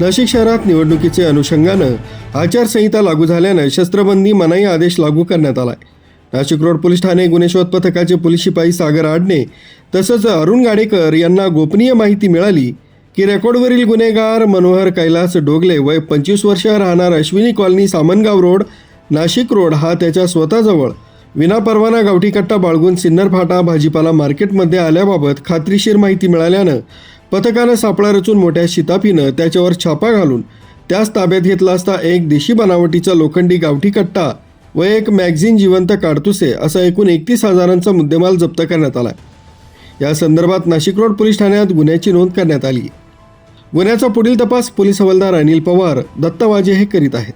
नाशिक शहरात निवडणुकीचे अनुषंगानं आचारसंहिता लागू झाल्यानं शस्त्रबंदी मनाई आदेश लागू करण्यात आलाय. नाशिक रोड पोलीस ठाणे गुन्हे शोध पथकाचे पोलीस शिपाई सागर आडणे तसंच अरुण गाडेकर यांना गोपनीय माहिती मिळाली की रेकॉर्डवरील गुन्हेगार मनोहर कैलास डोगले वय पंचवीस वर्ष राहणार Ashwini colony Samangaon road Nashik road हा त्याच्या स्वतःजवळ विनापरवाना गावठी कट्टा बाळगून सिन्नर फाटा भाजीपाला मार्केटमध्ये आल्याबाबत खात्रीशीर माहिती मिळाल्यानं पथकानं सापळा रचून मोठ्या शिताफीनं त्याच्यावर छापा घालून त्याच ताब्यात घेतला असता एक देशी बनावटीचा लोखंडी गावठी कट्टा व एक मॅगझिन जिवंत काडतुसे असा एकूण एकतीस हजारांचा मुद्देमाल जप्त करण्यात आला. या संदर्भात नाशिक रोड पोलीस ठाण्यात गुन्ह्याची नोंद करण्यात आली. गुन्ह्याचा पुढील तपास पोलीस हवालदार अनिल पवार दत्तवाजे हे करीत आहेत.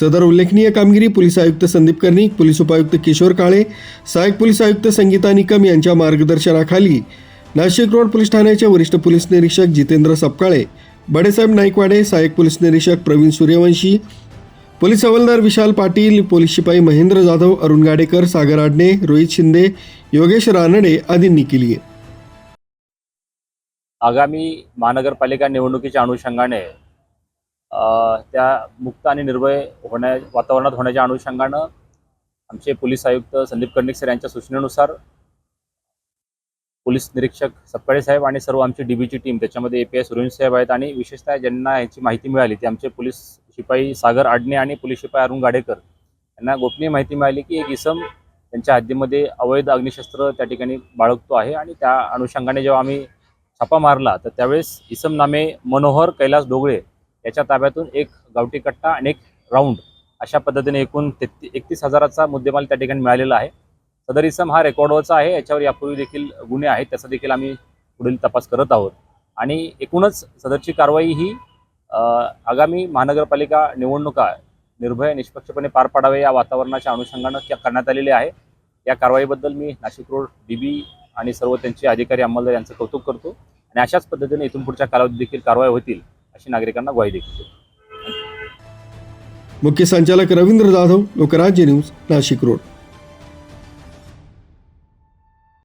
सदर उल्लेखनीय कामगिरी पोलीस आयुक्त संदीप कर्णिक पोलीस उपायुक्त किशोर काळे सहाय्यक पोलीस आयुक्त संगीता निकम यांच्या मार्गदर्शनाखाली नाशिक रोड पोलीस ठाण्याचे वरिष्ठ पोलीस निरीक्षक जितेंद्र सपकाळे बडेसाहेब नाईकवाडे सहाय्यक पोलीस निरीक्षक प्रवीण सूर्यवंशी पोलीस हवालदार विशाल पाटील पोलीस शिपाई महेंद्र जाधव अरुण गाडेकर सागर आडणे रोहित शिंदे योगेश रानडे आदींनी केली आहे. आगामी महानगरपालिका निवडणुकीच्या अनुषंगाने त्या मुक्त आणि निर्भय होण्या वातावरणात होण्याच्या अनुषंगानं आमचे पोलीस आयुक्त संदीप कर्णिक सर यांच्या सूचनेनुसार पोलीस निरीक्षक सपकाळे साहेब आणि सर्व आमची डीबीची टीम त्याच्यामध्ये ए पी एस सुरेश साहेब आहेत आणि विशेषतः ज्यांना याची माहिती मिळाली ते आमचे पोलीस शिपाई सागर आडणे आणि पोलीस शिपाई अरुण गाडेकर. यांना गोपनीय माहिती मिळाली की एक इसम त्यांच्या हद्दीमध्ये अवैध अग्निशस्त्र त्या ठिकाणी बाळगतो आहे आणि त्या अनुषंगाने जेव्हा आम्ही छापा मारला तर त्यावेळेस इसम नामे मनोहर कैलास डोगळे याच्या ताब्यातून एक गावठी कट्टा आणि एक राऊंड अशा पद्धतीने एकूण तेहती एकतीस हजाराचा मुद्देमाल त्या ठिकाणी मिळालेला आहे. सदर इसम हा रेकॉर्डवरचा आहे याच्यावर यापूर्वी देखील गुन्हे आहेत त्याचा देखील आम्ही पुढील तपास करत आहोत. आणि एकूणच सदरची कारवाई ही आगामी महानगरपालिका निवडणुका निर्भय निष्पक्षपणे पार पाडावे या वातावरणाच्या अनुषंगानं करण्यात आलेली आहे. या कारवाईबद्दल मी नाशिक रोड डीबी आणि सर्व त्यांचे अधिकारी अंमलदार यांचं कौतुक करतो. आणि अशाच पद्धतीने इथून पुढच्या कालावधीत देखील कारवाई होतील. अशी नागरिकांना ग्वाही देखील मुख्य संचालक रवींद्र जाधव लोकराज्य न्यूज नाशिक रोड.